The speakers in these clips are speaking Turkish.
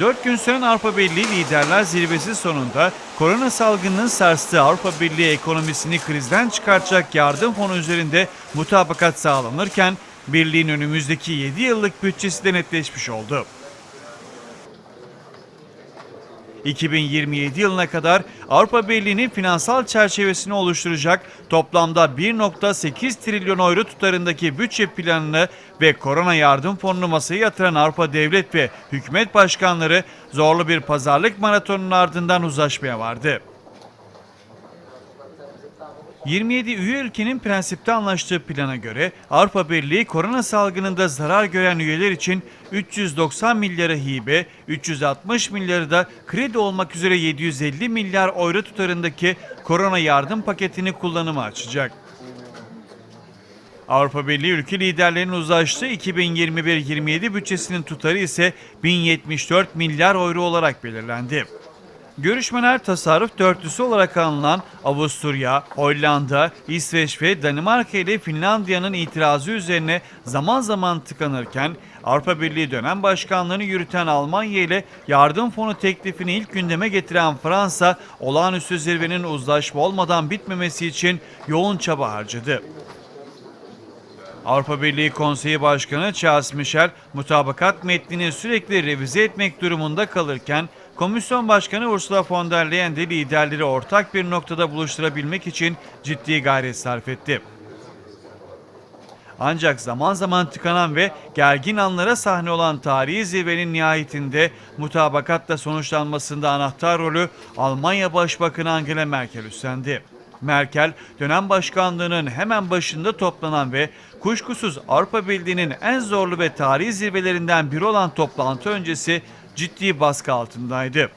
4 gün süren Avrupa Birliği Liderler Zirvesi sonunda korona salgınının sarstığı Avrupa Birliği ekonomisini krizden çıkartacak yardım fonu üzerinde mutabakat sağlanırken Birliğin önümüzdeki 7 yıllık bütçesi de netleşmiş oldu. 2027 yılına kadar Avrupa Birliği'nin finansal çerçevesini oluşturacak toplamda 1.8 trilyon euro tutarındaki bütçe planını ve korona yardım fonunu masaya yatıran Avrupa devlet ve hükümet başkanları zorlu bir pazarlık maratonunun ardından uzlaşmaya vardı. 27 üye ülkenin prensipte anlaştığı plana göre Avrupa Birliği korona salgınında zarar gören üyeler için 390 milyarı hibe, 360 milyarı da kredi olmak üzere 750 milyar euro tutarındaki korona yardım paketini kullanıma açacak. Avrupa Birliği ülke liderlerinin uzlaştığı 2021-27 bütçesinin tutarı ise 1074 milyar euro olarak belirlendi. Görüşmeler tasarruf dörtlüsü olarak anılan Avusturya, Hollanda, İsveç ve Danimarka ile Finlandiya'nın itirazı üzerine zaman zaman tıkanırken Avrupa Birliği dönem başkanlığını yürüten Almanya ile yardım fonu teklifini ilk gündeme getiren Fransa, olağanüstü zirvenin uzlaşma olmadan bitmemesi için yoğun çaba harcadı. Avrupa Birliği Konseyi Başkanı Charles Michel mutabakat metnini sürekli revize etmek durumunda kalırken Komisyon Başkanı Ursula von der Leyen de liderleri ortak bir noktada buluşturabilmek için ciddi gayret sarf etti. Ancak zaman zaman tıkanan ve gergin anlara sahne olan tarihi zirvenin nihayetinde mutabakatla sonuçlanmasında anahtar rolü Almanya Başbakanı Angela Merkel üstlendi. Merkel, dönem başkanlığının hemen başında toplanan ve kuşkusuz Avrupa Birliği'nin en zorlu ve tarihi zirvelerinden biri olan toplantı öncesi ciddi baskı altındaydı.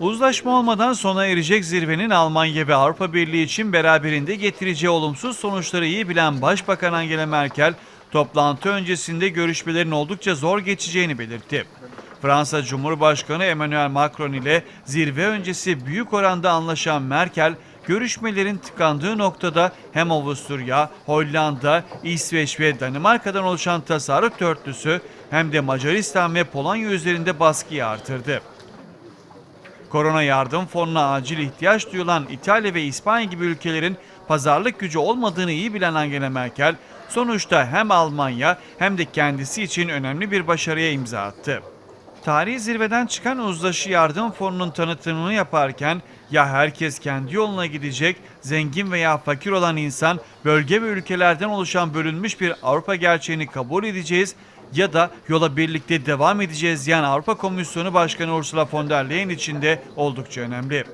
Uzlaşma olmadan sona erecek zirvenin Almanya ve Avrupa Birliği için beraberinde getireceği olumsuz sonuçları iyi bilen Başbakan Angela Merkel, toplantı öncesinde görüşmelerin oldukça zor geçeceğini belirtti. Fransa Cumhurbaşkanı Emmanuel Macron ile zirve öncesi büyük oranda anlaşan Merkel, görüşmelerin tıkandığı noktada hem Avusturya, Hollanda, İsveç ve Danimarka'dan oluşan tasarruf dörtlüsü hem de Macaristan ve Polonya üzerinde baskıyı artırdı. Korona yardım fonuna acil ihtiyaç duyulan İtalya ve İspanya gibi ülkelerin pazarlık gücü olmadığını iyi bilen Angela Merkel, sonuçta hem Almanya hem de kendisi için önemli bir başarıya imza attı. Tarihi zirveden çıkan uzlaşı yardım fonunun tanıtımını yaparken ya herkes kendi yoluna gidecek, zengin veya fakir olan insan bölge ve ülkelerden oluşan bölünmüş bir Avrupa gerçeğini kabul edeceğiz ya da yola birlikte devam edeceğiz diyen Avrupa Komisyonu Başkanı Ursula von der Leyen için de oldukça önemli.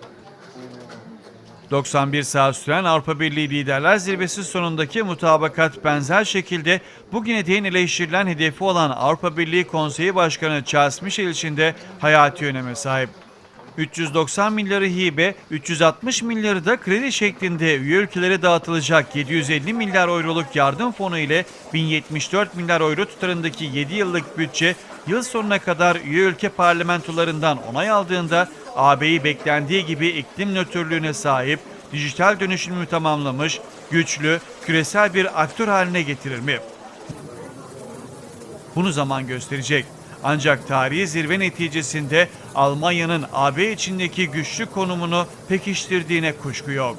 91 saat süren Avrupa Birliği Liderler Zirvesi sonundaki mutabakat benzer şekilde bugüne değin eleştirilen hedefi olan Avrupa Birliği Konseyi Başkanı Charles Michel için de hayati öneme sahip. 390 milyarı hibe, 360 milyarı da kredi şeklinde üye ülkelere dağıtılacak 750 milyar euroluk yardım fonu ile 1074 milyar euro tutarındaki 7 yıllık bütçe yıl sonuna kadar üye ülke parlamentolarından onay aldığında AB'yi beklendiği gibi iklim nötrlüğüne sahip, dijital dönüşümü tamamlamış, güçlü, küresel bir aktör haline getirir mi? Bunu zaman gösterecek. Ancak tarihi zirve neticesinde Almanya'nın AB içindeki güçlü konumunu pekiştirdiğine kuşku yok.